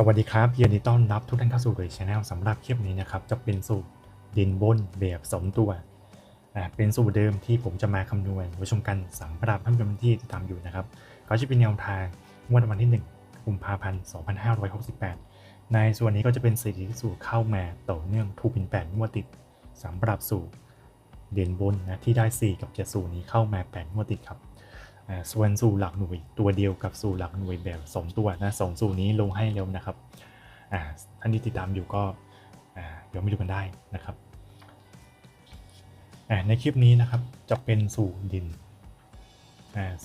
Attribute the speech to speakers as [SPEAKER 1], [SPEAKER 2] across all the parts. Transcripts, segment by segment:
[SPEAKER 1] สวัสดีครับยินดีต้อนรับทุกท่านเข้าสู่เดยชาแนลสำหรับคลิปนี้นะครับจะเป็นสูตรดินบนแบบสมตัวอ่าเป็นสูตรเดิมที่ผมจะมาคำนวณไว้ชมกันสำหรับท่านผู้ชมที่ติดตามอยู่นะครับก็จะเป็นแนวทางงวดวันที่ 1 กุมภาพันธ์ 2568 ในส่วนนี้ก็จะเป็นสถิติสูตรเข้ามาต่อเนื่องถูกเป็น8งวดติดสำหรับสูตรเด่นบนนะที่ได้ 4 กับ7สูตรนี้เข้ามา8งวดติดครับ ส่วนสู่หลักหน่วยตัวเดียวกับสู่หลักหน่วยแบบสองตัวนะสองสูตรนี้ลงให้เร็วนะครับท่านที่ติดตามอยู่ก็เดี๋ยวไม่ดูกันได้นะครับ ในคลิปนี้นะครับจะเป็นสู่ดิน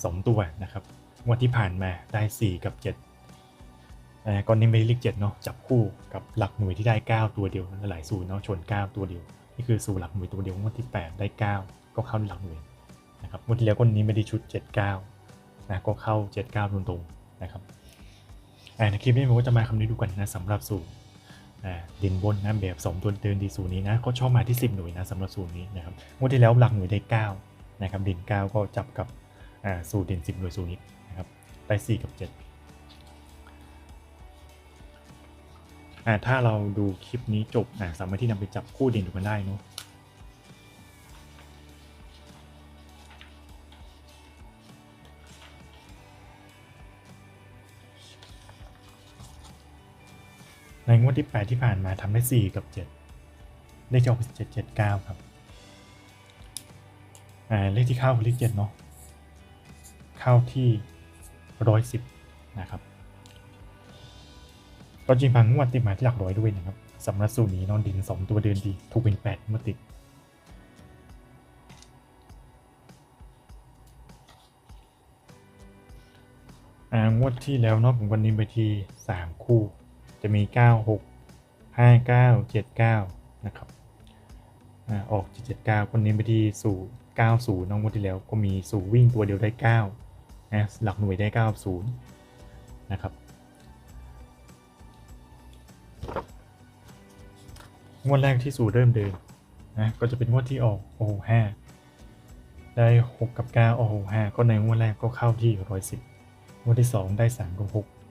[SPEAKER 1] สองตัวนะครับวันที่ผ่านมาได้ 4 กับ 7ก่อนนี้ไม่ได้เลขเจ็ดเนาะจับคู่กับหลักหน่วยที่ได้ 9 ตัวเดียวหลายสูตรเนาะชน 9 ตัวเดียวนี่คือสู่หลักหน่วยตัวเดียวงวดที่ 8 ได้ 9 ก็เข้าหลักหน่วย นะครับงวดที่แล้วก็นี้ไม่ได้ชุด 79นะก็เข้า 79ตรงๆนะครับอ่าในคลิปนี้ผมก็จะมาคำนี้ดูกันนะสำหรับสูตรดินบนนะแบบ2ตัวเดินดีสูตรนี้นะก็ชอบมาที่ 10 หน่วยนะสำหรับสูตรนี้นะครับงวดที่แล้วหลักหน่วยได้ 9 นะครับดิน 9 ก็จับกับสูตรดิน 10 หน่วยสูตรนี้นะครับได้ 4 กับ7อ่าถ้าเราดูคลิปนี้จบสามารถที่นำไปจับคู่ดินดูกันได้เนาะ ในงวดที่ 8 ที่ผ่านมาทำได้ 4 กับ 7 เลขที่ออก7 7 9 ครับ อ่า เลขที่เข้าคือเลข7เนาะ เข้าที่ 110 นะครับก็จริงบางงวดติดมาที่หลักร้อยด้วยนะครับสำหรับสูตรนี้นอนดิน 2 ตัวเดินดี ถูกเป็น8งวดติดอ่างวดที่แล้วเนาะผมวันนี้ไปที่ 3 คู่ จะมี 9 6 5 9 7 9 นะครับออก779 คนนี้ไปที่สู่ 90 น้องงวดที่แล้วก็มีสู่วิ่งตัวเดียวได้ 9 นะ หลักหน่วยได้ 90 นะครับงวดแรกที่สู่เริ่มเดินนะก็จะเป็นงวดที่ออกโอ้โห5ได้6กับ9โอ้โห5ก็ในงวดแรกก็เข้าที่110งวดที่2ได้3กับ6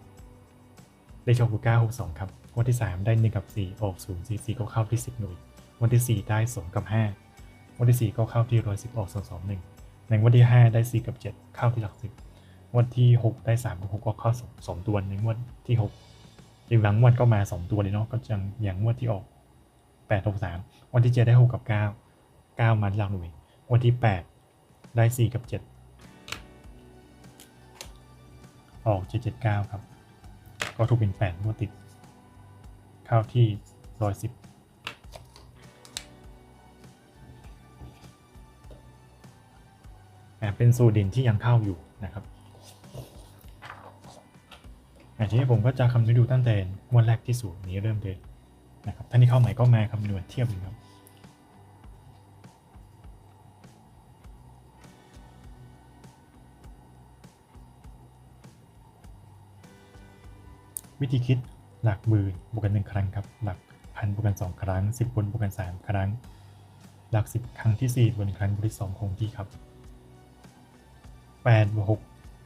[SPEAKER 1] ได้โชมคือ9 6 2ครับงวดที่ 3 ได้1กับ 4 ออก0 4 4ก็เข้าที่ 10 หน่วยงวดที่ 4 ได้2กับ5งวดที่ 4 ก็เข้าที่110ออก2 2 1ในงวดที่ 5 ได้ 4 กับ 7 เข้าที่หลัก10งวดที่ 6 ได้3กับ6ก็เข้า2ตัวในงวดที่6อีกหลังงวดก็มา 2 ตัวเลยเนาะก็จังอย่างงวดที่ออก8 6 3 วันที่ 7 ได้ 6 กับ 9 9 มาที่หลักหน่วยงวดที่ 8 ได้ 4 กับ 7 ออก779 ครับ ก็ถูกเป็น8งวดติด เข้าที่110อ่าเป็นสูตรเด่นที่ยังเข้าอยู่นะครับอทีนี้ผมก็จะคำนวณดูตั้งแต่งวดแรกที่สูตรนี้เริ่มเดินนะครับท่านี่เข้าใหม่ก็มาคำนวณเทียบดูครับ วิธีคิดหลักหมื่นบวกกันหนึ่งครั้งครับ หลักพันบวกกันสองครั้งสิบบนบวกกันสามครั้ง หลักสิบครั้งที่สี่บวกหนึ่งครั้งบวกที่สองคงที่ครับแปดบวกหก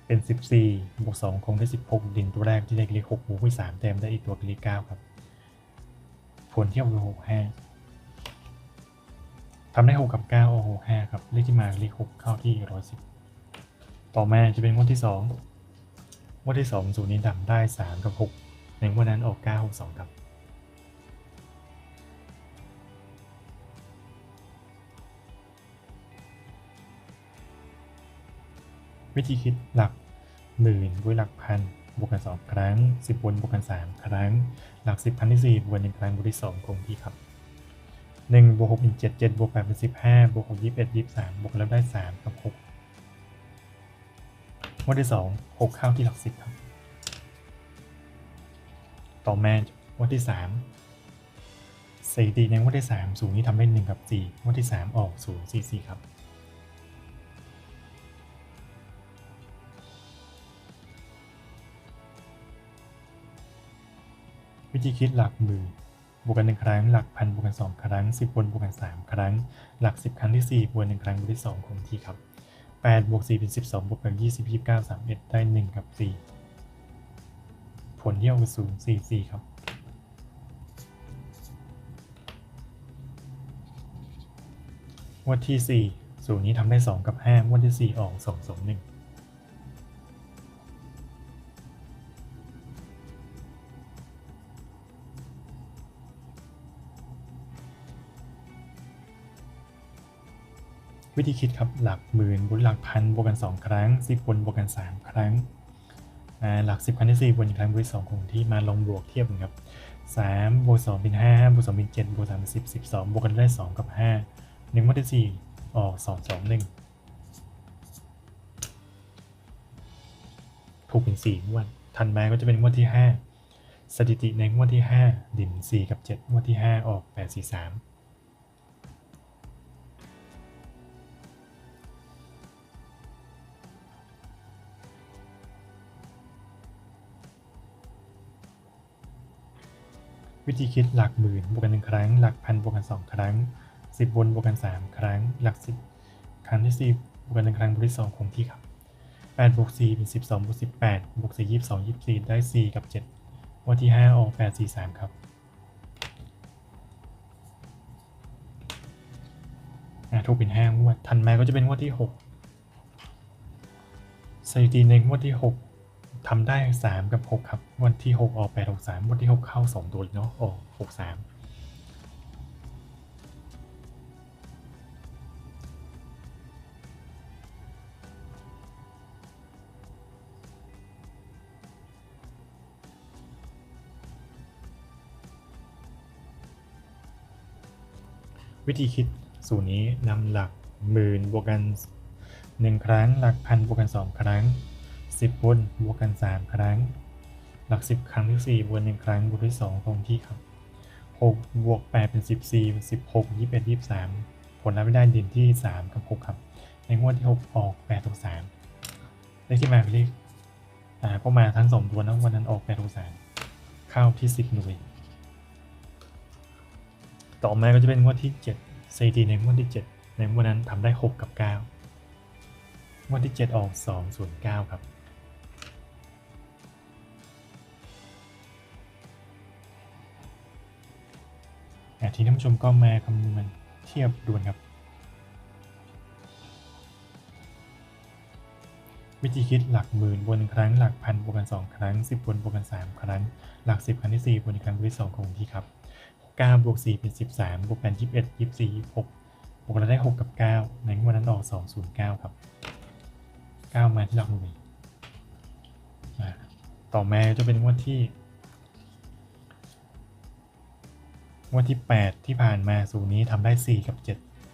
[SPEAKER 1] เป็นสิบสี่บวกสองคงได้สิบหกดินตัวแรกที่ได้เลขหกบวกที่สามแต้มได้อีกตัวเลขเก้าครับ ผลเทียบกับหกห้าทำได้หกกับเก้าโอ้โหห้าครับ เลขที่มาเลขหกเข้าที่ร้อยสิบต่อมาจะเป็นงวดที่สอ งวดที่สองศูนย์นี้ทำได้สามกับหกในงวดนั้นออกเก้าหกสองครับวิธีคิดหลักหมื่นด้วยหลักพันบวกกันสองครั้งสิบบนบวกกันสามครั้ง หลักสิบพันที่สี่บวกหนึ่งครั้งบวกที่สองคงที่ครับหนึ่งบวกหกเป็นเจ็ดเจ็ดบวกแปดเป็นสิบห้าบวกหกยี่สิบเอ็ดยี่สิบสามบวกแล้วได้สามกับหก งวดที่สองหกเข้าที่หลักสิบครับ ต่อมางวดที่สามสถิติในงวดที่สามศูนย์นี้ทำได้หนึ่งกับสี่งวดที่สามออกศูนย์สี่สี่ครับวิธีคิดหลักหมื่นบวกกันหนึ่งครั้ง หลักพันบวกกันสองครั้งสิบบนบวกกันสามครั้ง หลักสิบครั้งที่สี่บวกหนึ่งครั้งบวกที่สองคงที่ครับ 8บวก4เป็น 12บวกกับ20 29 31 ได้ 1 กับ 4 ผลที่ยวคือ0 4 4 ครับ วัดที่4ศูนย์นี้ทำได้ 2 กับ 5 วัดที่ 4 ออก 2 2 1 วิธีคิดครับหลักหมื่นบวกหลักพันบวกกัน 2 ครั้ง10บนบวกกัน 3 ครั้งหลัก 10 ครั้งที่4บวกอีกครั้งบวกอีก2คงที่มาลองบวกเทียบกันครับ3บวก2เป็น5บวก2เป็น7บวก3เป็น10 12 บวกกันได้ 2 กับ 5 1งวดที่4ออก 2 2 1 ถูกเป็น 4 งวดถัดมาก็จะเป็นงวดที่ 5 สถิติในงวดที่ 5 ดิ่น4กับ 7 งวดที่ 5 ออก 8 4 3 วิธีคิดหลักหมื่นบวกกันหนึ่งครั้ง หลักพันบวกกันสองครั้งสิบบนบวกกันสามครั้ง หลักสิบครั้งที่สี่บวกกันหนึ่งครั้งบวกที่สองคงที่ครับแปดบวกสี่เป็นสิบสองบวกสิบแปดบวกสี่ยี่สิบสองยี่สิบสี่ได้สี่กับเจ็ดวันที่ห้าออกแปดสี่สามครับอ่าถูกเป็นห้างวดถัดมาก็จะเป็นงวดที่หกสถิติในงวดที่หก ทำได้ 3 กับ 6 ครับ วันที่ 6 ออก8 6 3 วันที่ 6 เข้า 2 ตัวเนาะออก6 3 วิธีคิดสูตรนี้นำหลักหมื่นบวกกัน 1 ครั้ง หลักพันบวกกัน 2 ครั้ง 10บนบวกกัน 3 ครั้ง หลัก 10 ครั้งที่4บวก1ครั้งบวกที่2คงที่ครับ 6 บวก 8 เป็น 14 เป็น 16 21 23 ผลลัพธ์ไม่ได้ดินที่ 3 กับ 6 ครับ ในงวดที่ 6 ออก8 6 3เลขที่มาเป็นเลขอ่าก็มาทั้ง 2 ตัวนะวันนั้นออก8 6 3เข้าที่ 10 หน่วย ต่อมาก็จะเป็นงวดที่ 7สถิติในงวดที่ 7 ในงวดนั้นทำได้ 6 กับ9งวดที่ 7 ออก 2 0 9 ครับ ทีนี้ท่านผู้ชมก็มาคำนวณเทียบด่วนครับ วิธีคิดหลักหมื่นบนหนึ่งครั้ง หลักพันบวกกัน 2 ครั้ง 10บนบวกกัน 3 ครั้ง หลัก 10 ครั้งที่ 4บวกอีกครั้งบวกที่2คงที่ครับ9บวก4เป็น 13บวกกัน 21 24 26บวกกันได้ 6 กับ 9 ในวดนั้นออก 209 ครับ 9 มาที่หลักหน่วยอะต่อมาจะเป็นงวดที่ งวดที่ 8 ที่ผ่านมาสูตรนี้ทำได้ 4 กับ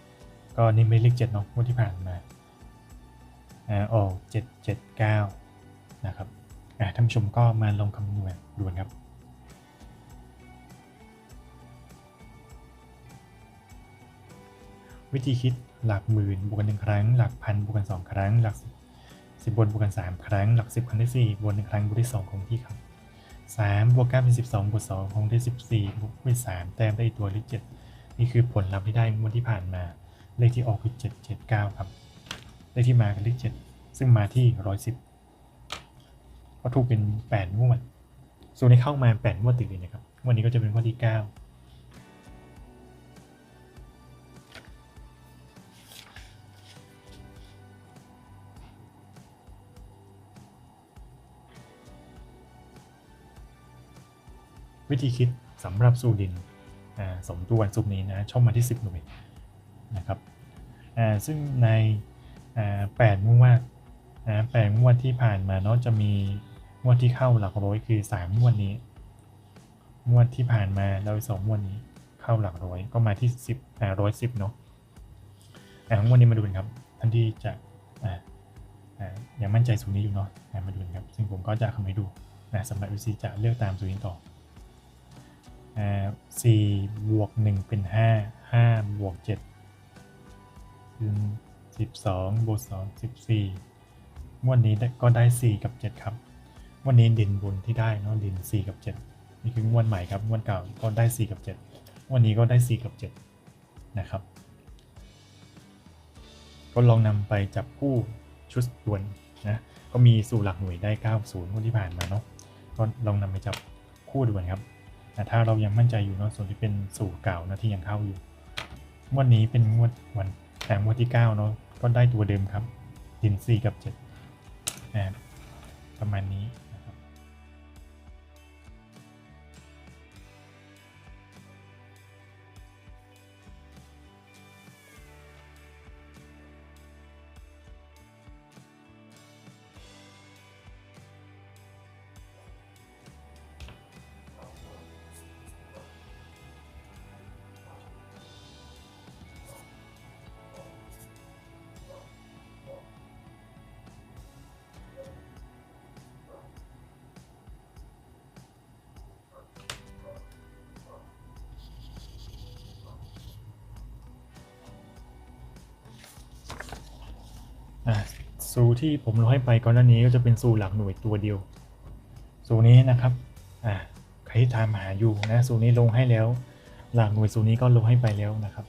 [SPEAKER 1] 7 ก็นี่ไม่เลข7เนาะงวดที่ผ่านมาอ่าออก7 7 9 นะครับอ่าท่านผู้ชมก็มาลงคำนวณด่วนครับวิธีคิดหลักหมื่นบวกกันหนึ่งครั้ง หลักพันบวกกัน2ครั้ง หลักสิบบนบวกกัน3ครั้ง หลัก10ครั้งที่4บวกหนึ่งครั้งบวกที่2คงที่ครับ 3บวก9เป็น 12บวก2คงได้ 14บวกไป3แต้มได้อีกตัวเลข7นี่คือผลลัพธ์ที่ได้งวดที่ผ่านมา เลขที่ออกคือ 779 ครับ เลขที่มาคือเลข7ซึ่งมาที่ 110ก็ถูกเป็น 8 งวด ส่วนที่เข้ามา 8 งวดติดเลยนะครับ วันนี้ก็จะเป็นงวดที่ 9 วิธีคิดสำหรับสูดินสมตัววันศุกร์นี้นะช่องมาที่ 10 หน่วยนะครับซึ่งในอ่าแปดงวดนะแปดงวดที่ผ่านมาเนาะจะมีงวดที่เข้าหลักร้อยคือ 3 งวดนี้ งวดที่ผ่านมาแล้วสองงวดนี้เข้าหลักร้อยก็มาที่ 10อ่าร้อยสิบเนาะอ่างวดนี้มาดูกันครับท่านที่จะอ่าอ่ายังมั่นใจสูตรนี้อยู่เนาะมาดูกันครับ ซึ่งผมก็จะคำให้ดูนะสำหรับวิซีจะเลือกตามสูตรนี้ต่อ สี่บวกหนึ่งเป็นห้าห้าบวกเจ็ดเป็นสิบสองบวกสองสิบสี่วดนี้ได้ก็ได้สี่กับเจ็ดครับ วันนี้ด่นบนที่ได้เนาะด่นสี่กับเจ็ดนี่คืองวดใหม่ครับงวดเก่าก็ได้สี่กับเจ็ดวันนี้ก็ได้สี่กับเจ็ดนะครับ ก็ลองนำไปจับคู่ชุดด่วนนะก็มีสู่หลักหน่วยได้ 90งวดที่ผ่านมาเนาะก็ลองนำไปจับคู่ดูกันครับ แต่ถ้าเรายังมั่นใจอยู่เนาะส่วนที่เป็นสูตรเก่านะที่ยังเข้าอยู่งวดนี้เป็นงวดวันแต่งวดที่9เนาะก็ได้ตัวเดิมครับดิน4กับ7นะประมาณนี้ สูที่ผมลงให้ไปก่อนหน้านี้ก็จะเป็นสูหลักหน่วยตัวเดียว สูนี้นะครับอะใครที่ตามหาอยู่นะสูนี้ลงให้แล้ว หลักหน่วยสูนี้ก็ลงให้ไปแล้วนะครับ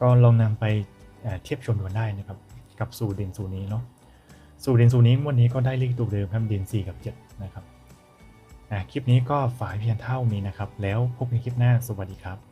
[SPEAKER 1] ก็ลองนำไปเทียบชมดูได้นะครับ กับสูเด่นสูนี้เนาะสูเด่นสูนี้วันนี้ก็ได้เลขตัวเดิมครับเด่น4กับ 7 นะครับคลิปนี้ก็ฝากเพียงเท่านี้นะครับ แล้วพบกันคลิปหน้าสวัสดีครับ